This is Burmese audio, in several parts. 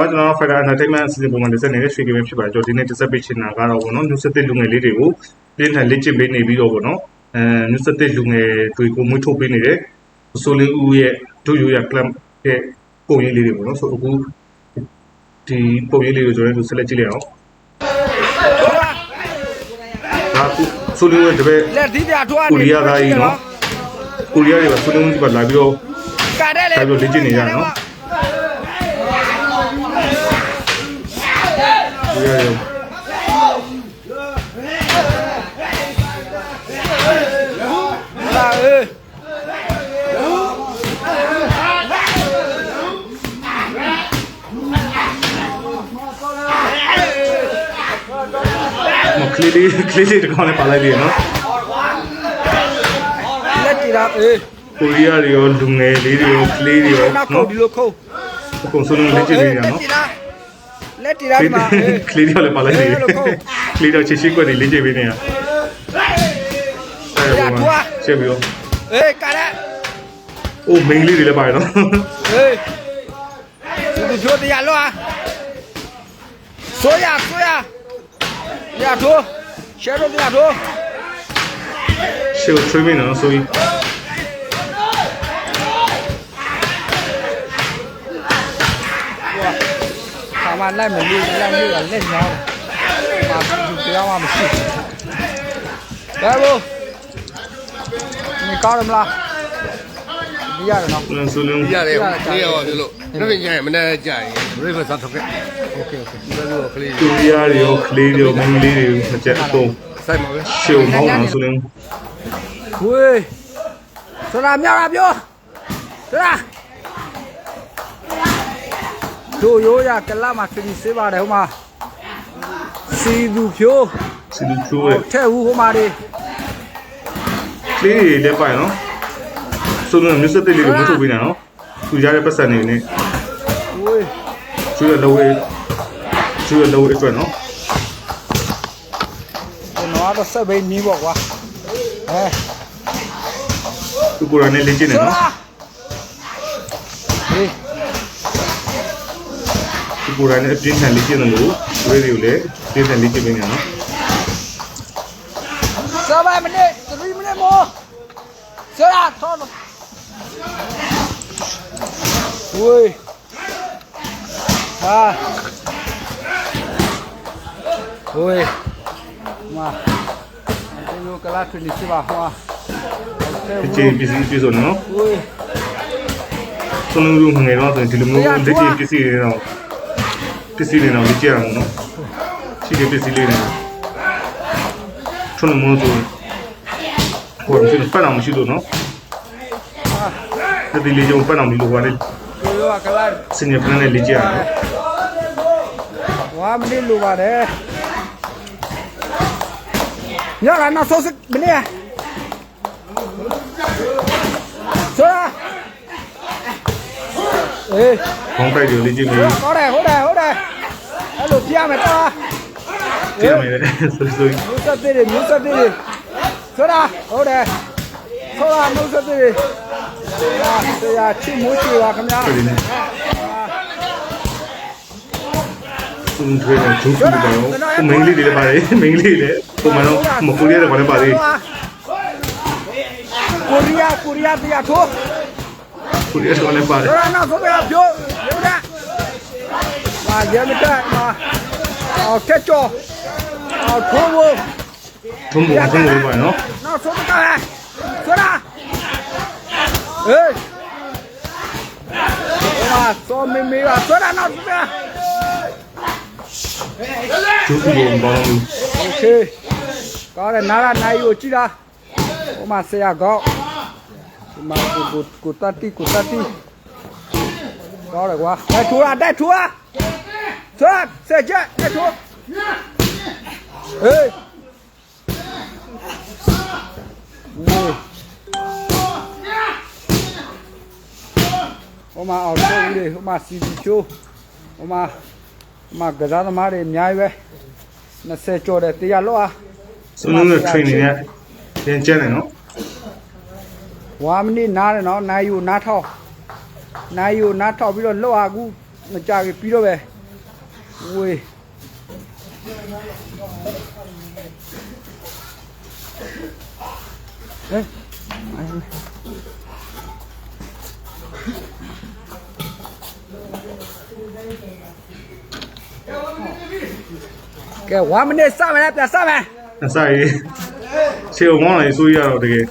ပါကျွန်တော် Fighter Entertainment အစီအစဉ်ပုံမှန်တက်ဆက်နေတဲ့ရွှေကင်းဖြစ်ပါတယ်ကျွန်တော်ဒီနေ့တက်ဆက်ပေးချင်တာကတော့ဗောနော် new set လူငယ်လေးတွေကိုပြင်းထန်လက်ကျင့်ပေးနေပြီးတော့ဗောနော်အဲ new set လူငယ်တွေကိုမွေးထုတ်ပေးနေတဲ့ဆိုလင်းဦးရဲ့ဒုယူရ club ရဲ့ပုံရိပ်လေးတွေဗောနော်ဆိုအခုဒီပုံရိပ်လေးကိုကျွန်တော်တို့ဆက်လက်ကြည့်လိုက်အောင်ဒါအခုဆိုလင်းဦးရဲ့တပည့်လက်ဒီပြထွားကိုရီးယားသားကြီးနော်ကိုရီးယားတွေကဆိုလင်းဦးကလာပြီးတော့ကတဲ့လေဒါပြောလေ့ကျင့်နေကြနော် ကိုရီးယားတွေလာအေးမကလေးလေးကလေးလေးတကောင်လည်းပါလိုက်ပြီနော်လက်တီတာအေးကိုရီးယားတွေရောလူငယ်လေးတွေရောကလေးတွေရောနောက်ခုနော်ဒီလိုခုအကုန်ဆုံးလုံးလက်ကျင့်နေကြနော် လက်တီတာဒီမှာအေးကလေးတွေလည်းပါလိုက်ပြီကလေးတော့ချစ်ရှိကွက်တွေလက်ကျင့်ပေးနေတာချက်ပြီးတော့အေးကတဲ့အိုးမိန်းလေးတွေလည်းပါတယ်နော်အေးသူတို့တရားလောဆိုရဆိုရရထိုးရှယ်တော့တရားထိုးရှေ့ထွေးမင်းနော်ဆိုရင် မှလိုက်မလို့လိုက်လို့လက်ညောင်းပါဘူးတရားမှမရှိဘူးဒါဘူးနေကောင်းမလားဒီရတယ်နော်ဆိုလုံးရတယ်ဒီရောပြောလို့နောက်ပြန်ကြရင်မနေ့ကြရင် river စားထုတ်ခဲ့ okay okay ဒီလိုကလေးတူရီယာရောကလေးရောမင်းလေးတွေမကြက်အကုန်ဆိုင်ပါပဲရှုံမောင်းအောင်ဆိုလုံးဝေးဆရာမြောက်ရပြောဆရာ တို့ရိုးရကလမှာခရီးစေးပါတယ်ဟိုမှာစီသူဖြိုးစီလူချိုးဟိုရဲ့ထဲ့ဦးဟိုမှာတွေကလေးတွေလည်းပါတယ်နော်ဆိုလုံးမျိုးစက်လေးတွေကိုမထုတ်ပေးနိုင်နော်သူရတဲ့ပတ်စံတွေနဲ့ဝေးကျွေးရလောဝေးကျွေးရလောဝေးအတွက်နော်ကျွန်တော်ကတော့ဆက်ပိတ်နီးပေါ့ကွာအဲသူကိုယ်တိုင်နဲ့လေ့ကျင့်နေဆိုနော် တာဟေး သူ ကိုယ်တိုင်နဲ့အပြင်းထန်လေ့ကျင့်တယ်လို့ဝေးတွေကိုလည်းပြင်းထန်လေ့ကျင့်ပေးနေနော်7 minutes 3 minutes more ဆိုတာထောင်းဝေးဟာဝေးမာဒီလိုကလာထွန်းစီပါဟောအကျင့်ပစ္စည်းပြည့်စုံနော်ဝေးဆုံးလုံးလူငယ်တော့ဆိုရင်ဒီလိုမျိုးလေ့ကျင့်ပစ္စည်းတွေတော့ ပစ္စည်းတွေတော့လေ့ကျင့်အောင်နော်ရှိတဲ့ပစ္စည်းလေးတွေထုံးမိုးဆိုဟိုဒီပတ်အောင်မရှိလို့နော်ဒီလေးကြောင့်ပတ်အောင်ဒီလိုပါလေဒီလိုကလာစင်ရပလန်နဲ့လေ့ကျင့်အောင်နော်ဝါမနေလိုပါတယ်ညလာနောက်ဆုံးစမနေဆိုတာ အေးခေါင်းတိုက်တွေလေ့ကျင့်ပြီးဟုတ်တယ်ဟုတ်တယ်ဟုတ်တယ်အဲ့လိုပြရမယ်တော့ကျင့်မယ်လေဆိုဆိုမျိုးဆက်သေးတယ်မျိုးဆက်သေးတယ်ဆိုတာဟုတ်တယ်ဆိုတာမျိုးဆက်သေးတယ်ဟာဆရာချစ်မိုးချွေပါခင်ဗျာဒီနေ့သူတို့တွေဂျုပ်ပြီးတော့မင်းလေးတွေလည်းပါတယ်မင်းလေးလည်းပုံမှန်တော့မကူရတဲ့ဘာလဲပါသေးကိုရီးယားကိုရီးယားတရားထိုး ကူရတော့လည်းပါတယ် ဆိုတာနောက်ဆုံးပြပြောပြောတာမာရဲမတက်မာအော်ကက်ကျော်အော်ထိုးဖို့ ထုံးပုံထုံးလို့ပါနော် နောက်ဆုံးကဲဆိုတာเอ้ยมาซ้อมไม่มีอ่ะဆိုတာနောက်ဆုံးပြ ဂျုပ်ပြီးတော့ဘောင်းလို့ โอเคကောင်းတယ်နားရနိုင်ကိုကြည့်တာဟိုမှာဆရာကောက် mà cụt cụt cụt ta ti cụt ta ti đó rồi quá. Đây chúa đây chúa chúa xe chết. Đây chúa ê. Ui. oma ở chỗ đi oma xì xì chú. Oma oma cái đó mà để nhảy về nó sẽ cho đấy thì alo à. Solo à. training này, liên chân này nó. 1 minute နားတယ်နော်နိုင်ယူနားထောက်နိုင်ယူနားထောက်ပြီးတော့လှော့ဟာကူမကြပြီးတော့ပဲဝေးဟဲ့ကဲ1 minute စမယ်လားပြန်စမယ်စရည်ရှေ့ဝန်းလိုက်ဆိုရတော့တကယ်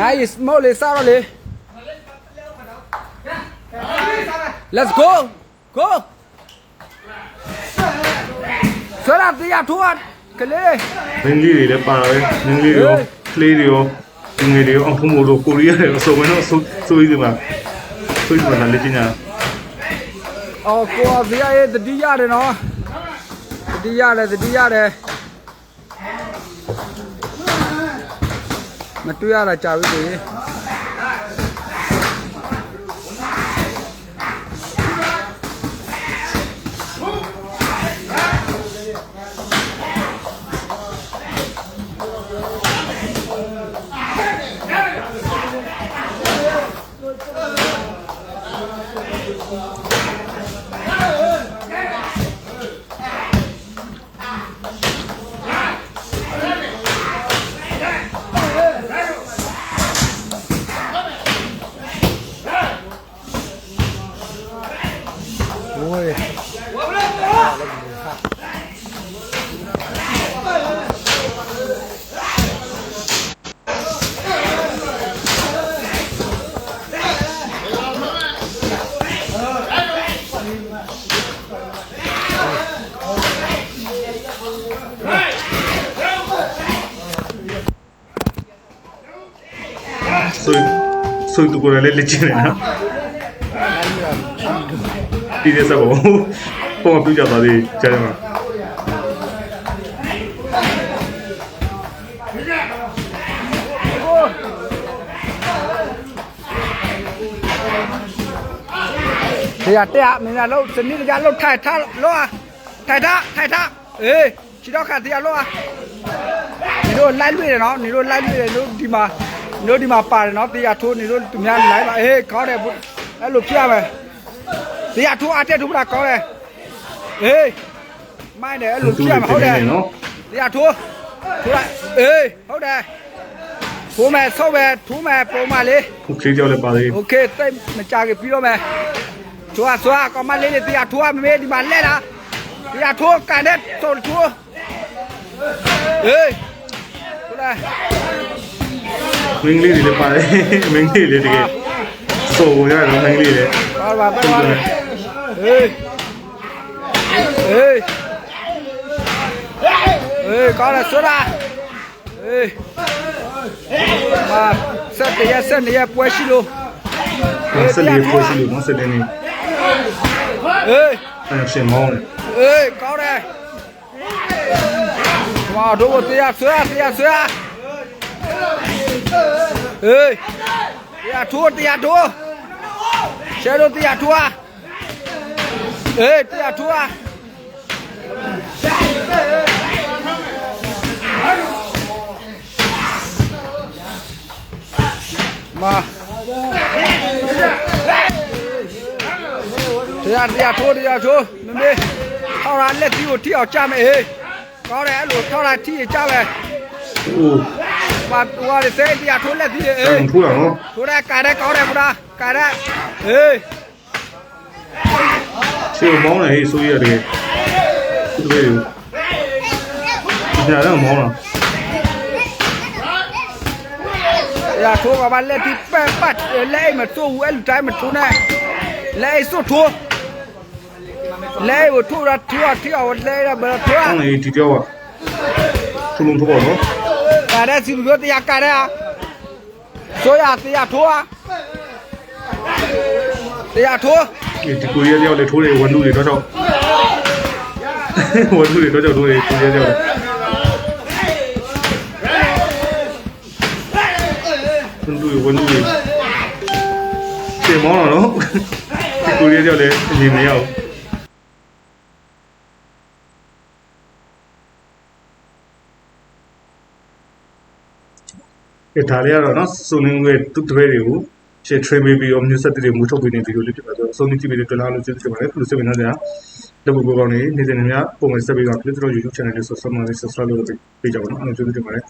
နိုင်စမိုးလေးစားရလေ Let's go go ဆွဲလာတရားထိုးရကလေး မင်းကြီးတွေလည်းပါတာပဲမင်းကြီးတွေရောကလေးတွေရောငွေတွေရောအောင်ဖမို့လို့ကိုရီးယားတွေအစုံမတော့ဆိုးဆိုးရေးမှာဆိုးရေးမှာလည်းကျင်းညာအော်ကိုအဖေရဲ့တတိရတယ်နော်တတိရတယ်တတိရတယ် မတွေ့ရတာကြာပြီကိုကြီး ဆိုသူကိုယ်လည်းလက်ကျင်းနေနော်ဒီရက်စဘောပုံမပြကြပါသေးကြားရမှာတရားတရားမင်းကလို့စနစ်ကြလို့ထိုက်ထားလို့ထိုက်ထားထိုက်ထားအေးချီတော့ခါတရားလို့နေတို့လိုက်လွေတယ်နော်နေတို့လိုက်လွေတယ်တို့ဒီမှာနေ တို့ဒီမှာပါတယ်နော်တရားထိုးနေတို့သူများလိုက်ပါအေးကောင်းတယ်အဲ့လိုပြရမယ်တရားထိုးအတက်ထိုးတာကောင်းတယ်အေးမိုင်းတယ်အဲ့လိုပြရမယ်ဟုတ်တယ် နော် တရားထိုးထိုးလိုက်အေးဟုတ်တယ်ထိုးမယ်ဆော့မယ်ထိုးမယ်ပုံမလေး ခုခေးကြောက်လည်းပါသေး โอเคတိတ်မကြခင်ပြီးတော့မယ်ထွားထွားကောင်မလေးလေးတရားထွားမမေးဒီမှာလဲလားတရားထွားကန်တဲ့ဆိုထွားဟေးဟိုလား မင်းလေးတွေလည်းပါတယ်မင်းလေးတွေတကယ်ဆိုရတယ်မင်းလေးတွေပါပါပါပါဟေးဟေးဟေးကောင်းလားဆိုလားဟေးမာဆက်တရဆက်နေရပွဲရှိလို့ဆက်လေးပို့စီလို့နော်ဆက်လေးနေဟေးအဲ့ရှင်မောင်းတယ်အေးကောင်းတယ် ဝါတို့တရားဆွဲတရားဆွဲအေးတရားထိုးတရားထိုးရှယ်တို့တရားထိုးအေးတရားထိုးမာတရားတရားထိုးတရားထိုးမမေထောက်ရလက်ကြီးကိုထိအောင်ကြမယ်ဟေးကောင်းတယ်အဲ့လိုထောက်ရထိရကြမယ်အိုး ပါတူရစေးတရားထိုးလက်ကြီးအဲ့အေးဖူးတာနော်ထိုးရကာရဲကောင်းတယ်ဗလားကာရဲဟေးခြေမောင်းတယ်ဟေးဆိုရတကယ်သူတွေညာတော့မောင်းလားတရားထိုးကဘာလက်ကြီးပဲပတ်လဲမတိုးဘူးအဲ့လိုတိုင်းမထိုးနဲ့လဲစွတ်ထိုးလဲကိုထိုးရထိုးရထိအောင်လဲရဘယ်ထိုးအောင်းလေဒီကြောကသူလုံးတော့နော်ကာရဲစီလို့တ ရားကာရဲဆိုရတရားထိုးတရားထိုးဒီကိုရီးယားကြောက်လေထိုးတယ်ဝန်လူတွေတော့တော့ဝန်လူတွေတော့တော့ထိုးတယ်ကိုရီးယားကြောက်ဝန်လူဝန်လူတွေခြေမောင်းတော့နော်ကိုရီးယားကြောက်လေ အရင်မရောက်ကဲဒါလေးကတော့နော်စုံလင်းဝဲသူ့တပည့်တွေကို share train ပေးပြီးတော့မျိုးဆက်တွေမွေးထုတ်ပေးနေဗီဒီယိုလေးဖြစ်ပါဆိုတော့အဆုံးထိကြည့်ပြီးတော့လာလို့ကျေးဇူးတင်ပါတယ်လို့စိတ်ဝင်စားကြတာလက်ဘူးပေါ်ကောင်းနေနေ့စဉ်နေ့များပုံမှန်ဆက်ပြီးတော့ဖြစ်တော့ YouTube channel လေး subscribe လုပ်ပြီး subscribe လုပ်ပေးကြပါတော့အားလုံးကျေးဇူးတင်ပါတယ်